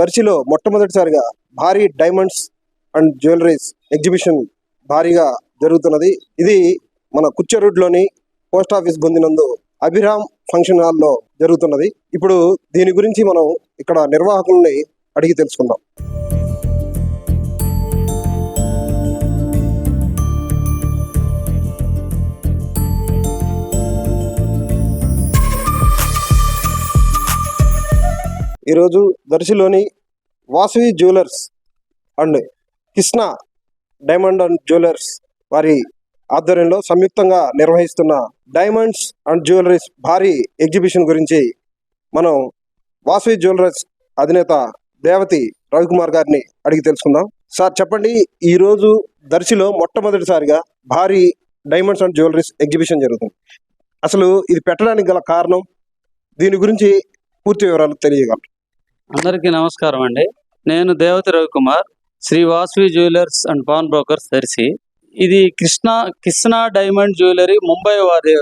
దర్శిలో మొట్టమొదటిసారిగా భారీ diamonds and jewelleries exhibition భారీగా జరుగుతున్నది. ఇది మన కుచ్చరూడ్లోని పోస్ట్ ఆఫీస్ గొందినందు అభిరామ్ ఫంక్షన్ హాల్లో జరుగుతున్నది. ఇప్పుడు దీని గురించి మనం ఇక్కడ నిర్వాహకుల్ని అడిగి తెలుసుకుందాం. ఈరోజు దర్శిలోని Vasavi jewellers and Krishna diamond and jewellers వారి ఆధ్వర్యంలో సంయుక్తంగా నిర్వహిస్తున్న డైమండ్స్ అండ్ జ్యువెలరీస్ భారీ ఎగ్జిబిషన్ గురించి మనం వాసవి జ్యువెలర్స్ అధినేత దేవతి రవికుమార్ గారిని అడిగి తెలుసుకుందాం. సార్ చెప్పండి ఈరోజు దర్శిలో మొట్టమొదటిసారిగా భారీ డైమండ్స్ అండ్ జ్యువెలరీస్ ఎగ్జిబిషన్ జరుగుతుంది. అసలు ఇది పెట్టడానికి గల కారణం దీని గురించి పూర్తి వివరాలు తెలియగలరు. అందరికీ నమస్కారం అండి. నేను Devathi Ravikumar Sri Vasavi jewellers and pawn brokers Darsi. ఇది కృష్ణ కృష్ణా డైమండ్ జ్యువెలరీ ముంబై వారి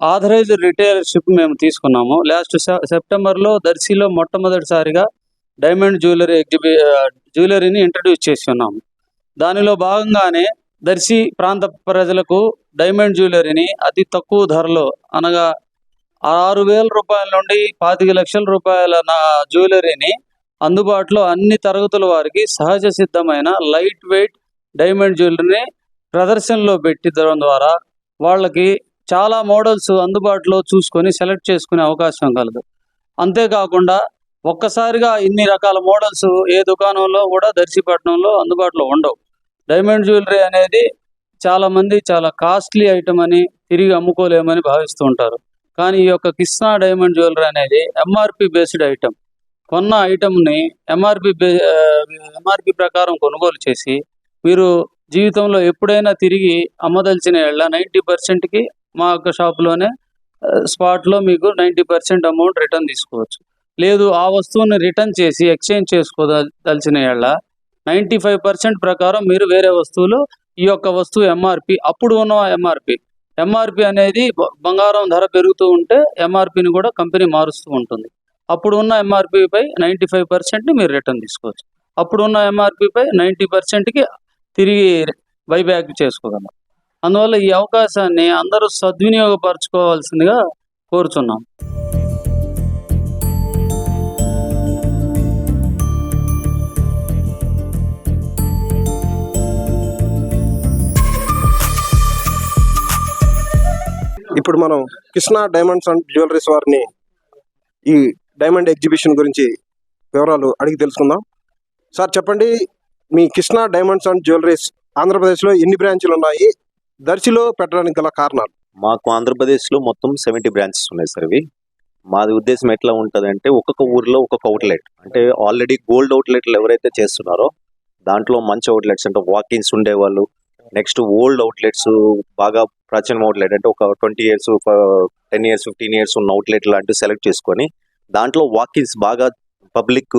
ఆథరైజ్డ్ రిటైలర్షిప్ మేము తీసుకున్నాము. లాస్ట్ సెప్టెంబర్లో దర్శిలో మొట్టమొదటిసారిగా డైమండ్ జ్యువెలరీ ఎగ్జిబి జ్యువెలరీని ఇంట్రడ్యూస్ చేసి ఉన్నాము దానిలో భాగంగానే దర్శి ప్రాంత ప్రజలకు డైమండ్ జ్యువెలరీని అతి తక్కువ ధరలో అనగా ఆరు వేల రూపాయల నుండి పాతిక లక్షల రూపాయల నా జ్యువెలరీని అందుబాటులో అన్ని తరగతుల వారికి సహజ సిద్ధమైన లైట్ వెయిట్ డైమండ్ జ్యువెలరీని ప్రదర్శనలో పెట్టడం ద్వారా వాళ్ళకి చాలా మోడల్స్ అందుబాటులో చూసుకొని సెలెక్ట్ చేసుకునే అవకాశం కలదు. అంతేకాకుండా ఒక్కసారిగా ఇన్ని రకాల మోడల్స్ ఏ దుకాణంలో కూడా దర్శిపట్నంలో అందుబాటులో ఉండవు. డైమండ్ జ్యువెలరీ అనేది చాలామంది చాలా కాస్ట్లీ ఐటమ్ అని తిరిగి అమ్ముకోలేమని భావిస్తూ ఉంటారు. కానీ ఈ యొక్క కృష్ణా డైమండ్ జ్యువెలరీ అనేది ఎంఆర్పి బేస్డ్ ఐటమ్ కొన్న ఐటమ్ని ఎంఆర్పి ఎంఆర్పి ప్రకారం కొనుగోలు చేసి మీరు జీవితంలో ఎప్పుడైనా తిరిగి అమ్మదలిచిన ఎళ్ళ నైంటీ పర్సెంట్కి మా యొక్క షాప్లోనే స్పాట్లో మీకు నైంటీ పర్సెంట్ అమౌంట్ రిటర్న్ తీసుకోవచ్చు. లేదు ఆ వస్తువుని రిటర్న్ చేసి ఎక్స్చేంజ్ చేసుకోదలిచిన ఎళ్ళ నైంటీ ఫైవ్ పర్సెంట్ ప్రకారం మీరు వేరే వస్తువులు ఈ యొక్క వస్తువు ఎంఆర్పి అప్పుడు ఉన్న ఎంఆర్పి ఎంఆర్పి అనేది బంగారం ధర పెరుగుతూ ఉంటే ఎంఆర్పిని కూడా కంపెనీ మారుస్తూ ఉంటుంది. అప్పుడు ఉన్న ఎంఆర్పిపై నైంటీ ఫైవ్ పర్సెంట్ని మీరు రిటర్న్ తీసుకోవచ్చు. అప్పుడు ఉన్న ఎంఆర్పిపై నైంటీ పర్సెంట్కి తిరిగి బైబ్యాక్ చేసుకోగలం. అందువల్ల ఈ అవకాశాన్ని అందరూ సద్వినియోగపరచుకోవాల్సిందిగా కోరుచున్నాం. ఇప్పుడు మనం కృష్ణ డైమండ్స్ అండ్ జ్యువెలరీస్ వారిని ఈ డైమండ్ ఎగ్జిబిషన్ గురించి వివరాలు అడిగి తెలుసుకుందాం. సార్ చెప్పండి మీ కృష్ణ డైమండ్స్ అండ్ జ్యువెలరీస్ ఆంధ్రప్రదేశ్లో ఎన్ని బ్రాంచులు ఉన్నాయి? దర్శిలో పెట్టడానికి గల కారణాలు? మాకు ఆంధ్రప్రదేశ్లో మొత్తం సెవెంటీ బ్రాంచెస్ ఉన్నాయి సార్ ఇవి. మాది ఉద్దేశం ఎట్లా ఉంటుంది అంటే ఒక్కొక్క ఊర్లో ఒక్కొక్క అవుట్లెట్ అంటే ఆల్రెడీ గోల్డ్ అవుట్లెట్లు ఎవరైతే చేస్తున్నారో దాంట్లో మంచి అవుట్లెట్స్ అంటే వాకిన్స్ ఉండేవాళ్ళు నెక్స్ట్ ఓల్డ్ అవుట్లెట్స్ బాగా ప్రాచీన అవుట్లెట్ అంటే ఒక twenty years ten years fifteen years ఉన్న అవుట్లెట్ లాంటివి సెలెక్ట్ చేసుకొని దాంట్లో వాకిన్స్ బాగా పబ్లిక్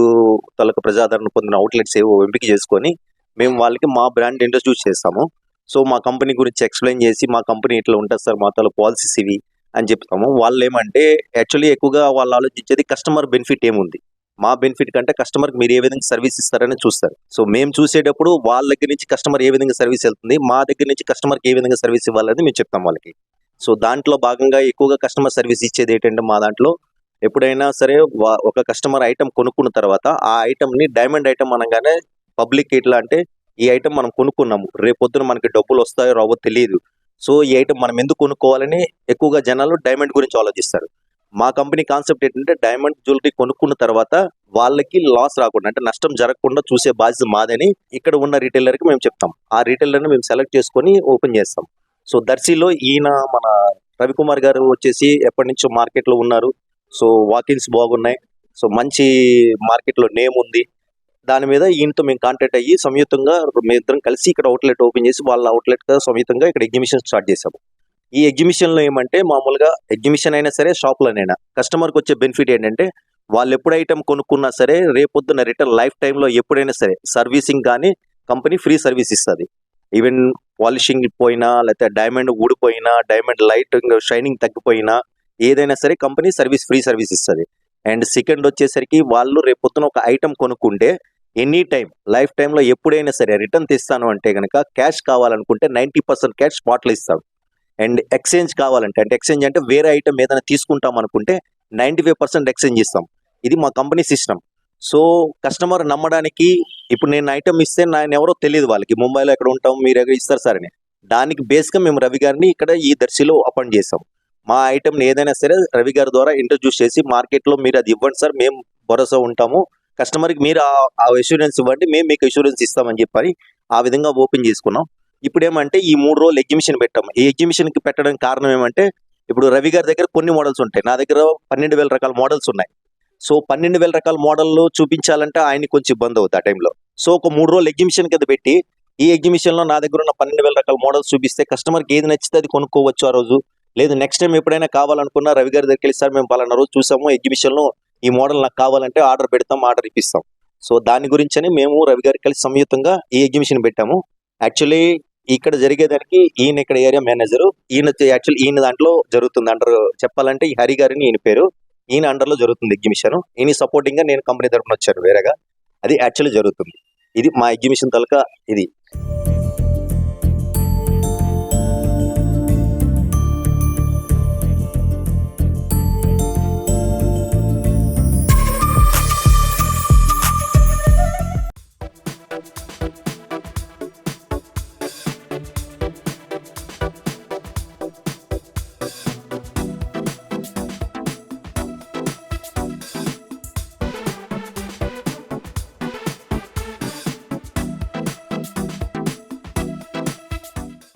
తలకు ప్రజాదరణ పొందిన అవుట్లెట్స్ ఏవో ఎంపిక చేసుకొని మేము వాళ్ళకి మా బ్రాండ్ ఇంట్రడ్యూస్ చేస్తాము. సో మా కంపెనీ గురించి ఎక్స్ప్లెయిన్ చేసి మా కంపెనీ ఇట్లా ఉంటుంది సార్ మా తల పాలసీస్ ఇవి అని చెప్తాము. వాళ్ళు ఏమంటే యాక్చువల్లీ ఎక్కువగా వాళ్ళు ఆలోచించేది కస్టమర్ బెనిఫిట్ ఏముంది? మా బెనిఫిట్ కంటే కస్టమర్కి మీరు ఏ విధంగా సర్వీస్ ఇస్తారని చూస్తారు. సో మేము చూసేటప్పుడు వాళ్ళ దగ్గర నుంచి కస్టమర్ ఏ విధంగా సర్వీస్ వెళ్తుంది మా దగ్గర నుంచి కస్టమర్కి ఏ విధంగా సర్వీస్ ఇవ్వాలని మేము చెప్తాం వాళ్ళకి. సో దాంట్లో భాగంగా ఎక్కువగా కస్టమర్ సర్వీస్ ఇచ్చేది ఏంటంటే మా దాంట్లో ఎప్పుడైనా సరే వా- ఒక కస్టమర్ ఐటమ్ కొనుక్కున్న తర్వాత ఆ ఐటమ్ని డైమండ్ ఐటమ్ అనగానే పబ్లిక్ ఎట్లా అంటే ఈ ఐటమ్ మనం కొనుక్కున్నాము. రేపొద్దున మనకి డబ్బులు వస్తాయో రావో తెలియదు. సో ఈ ఐటమ్ మనం ఎందుకు కొనుక్కోవాలని ఎక్కువగా జనాలు డైమండ్ గురించి ఆలోచిస్తారు. మా కంపెనీ కాన్సెప్ట్ ఏంటంటే డైమండ్ జ్యువెలరీ కొనుక్కున్న తర్వాత వాళ్ళకి లాస్ రాకుండా అంటే నష్టం జరగకుండా చూసే బాధ్యత మాదని ఇక్కడ ఉన్న రీటైలర్కి మేము చెప్తాం. ఆ రీటైలర్ని మేము సెలెక్ట్ చేసుకొని ఓపెన్ చేస్తాం. సో దర్శిలో ఈయన మన రవికుమార్ గారు వచ్చేసి ఎప్పటి నుంచో మార్కెట్లో ఉన్నారు. సో వాకిన్స్ బాగున్నాయి. సో మంచి మార్కెట్లో నేమ్ ఉంది. దాని మీద ఈయనతో మేము కాంటాక్ట్ అయ్యి సంయుక్తంగా మేము ఇద్దరం కలిసి ఇక్కడ అవుట్లెట్ ఓపెన్ చేసి వాళ్ళ అవుట్లెట్గా సంయుక్తంగా ఇక్కడ ఎగ్జిబిషన్ స్టార్ట్ చేసాము ఈ ఎగ్జిబిషన్లో ఏమంటే మామూలుగా ఎగ్జిబిషన్ అయినా సరే షాప్ లోనైనా కస్టమర్కి వచ్చే బెనిఫిట్ ఏంటంటే వాళ్ళు ఎప్పుడు ఐటమ్ కొనుక్కున్నా సరే రేపొద్దున రిటర్న్ లైఫ్ టైంలో ఎప్పుడైనా సరే సర్వీసింగ్ కానీ కంపెనీ ఫ్రీ సర్వీస్ ఇస్తుంది. ఈవెన్ పాలిషింగ్ పోయినా లేకపోతే డైమండ్ ఊడిపోయినా డైమండ్ లైట్ షైనింగ్ తగ్గిపోయినా ఏదైనా సరే కంపెనీ సర్వీస్ ఫ్రీ సర్వీస్ ఇస్తుంది. అండ్ సెకండ్ వచ్చేసరికి వాళ్ళు రేపొద్దున ఒక ఐటమ్ కొనుక్కుంటే ఎనీ టైం లైఫ్ టైంలో ఎప్పుడైనా సరే రిటర్న్ తీస్తాను అంటే కనుక క్యాష్ కావాలనుకుంటే నైంటీ పర్సెంట్ క్యాష్ స్పాట్లో ఇస్తాం. అండ్ ఎక్స్చేంజ్ కావాలంటే అంటే ఎక్స్చేంజ్ అంటే వేరే ఐటమ్ ఏదైనా తీసుకుంటాం అనుకుంటే నైంటీ ఫైవ్ పర్సెంట్ ఎక్స్చేంజ్ ఇస్తాం ఇది మా కంపెనీ సిస్టమ్. సో కస్టమర్ నమ్మడానికి ఇప్పుడు నేను ఐటమ్ ఇస్తే నేను ఎవరో తెలియదు వాళ్ళకి. ముంబైలో ఎక్కడ ఉంటాం మీరు ఎక్కడ ఇస్తారు సార్ అని. దానికి బేస్గా మేము రవి గారిని ఇక్కడ ఈ దర్శిలో అపాయింట్ చేసాం మా ఐటమ్ని ఏదైనా సరే రవి గారి ద్వారా ఇంట్రడ్యూస్ చేసి మార్కెట్లో మీరు అది ఇవ్వండి సార్ మేము భరోసా ఉంటాము. కస్టమర్కి మీరు ఆ- ఆ ఇన్సూరెన్స్ ఇవ్వండి మేము మీకు ఇన్సూరెన్స్ ఇస్తామని చెప్పని ఆ విధంగా ఓపెన్ చేసుకున్నాం. ఇప్పుడు ఏమంటే ఈ మూడు రోజులు ఎగ్జిబిషన్ పెట్టాము. ఈ ఎగ్జిబిషన్కి పెట్టడానికి కారణం ఏమంటే ఇప్పుడు రవి గారి దగ్గర కొన్ని మోడల్స్ ఉంటాయి. నా దగ్గర పన్నెండు వేల రకాల మోడల్స్ ఉన్నాయి. సో పన్నెండు వేల రకాల మోడల్లో చూపించాలంటే ఆయనకి కొంచెం ఇబ్బంది అవుతుంది ఆ టైంలో సో ఒక మూడు రోజులు ఎగ్జిబిషన్ కింద పెట్టి ఈ ఎగ్జిబిషన్లో నా దగ్గర ఉన్న పన్నెండు వేల రకాల మోడల్స్ చూపిస్తే కస్టమర్కి ఏది నచ్చితే అది కొనుక్కోవచ్చు ఆ రోజు. లేదు నెక్స్ట్ టైం ఎప్పుడైనా కావాలనుకున్నా రవి గారి దగ్గరికి వెళ్ళి సార్ మేము పలానా రోజు చూసాము ఎగ్జిబిషన్లో ఈ మోడల్ నాకు కావాలంటే ఆర్డర్ పెడతాం ఆర్డర్ ఇప్పిస్తాం. సో దాని గురించని మేము రవి గారికి కలిసి సంయుక్తంగా ఈ ఎగ్జిబిషన్ పెట్టాము. యాక్చువల్లీ ఇక్కడ జరిగేదానికి ఈయన ఇక్కడ ఏరియా మేనేజర్. ఈయన యాక్చువల్ ఈయన దాంట్లో జరుగుతుంది అండర్ చెప్పాలంటే ఈ హరి గారిని ఈయన పేరు. ఈయన అండర్లో జరుగుతుంది ఎగ్జిబిషన్. ఈయన సపోర్టింగ్గా నేను కంపెనీ తరఫున వచ్చాను వేరేగా. అది యాక్చువల్లీ జరుగుతుంది. ఇది మా ఎగ్జిబిషన్ తలక ఇది.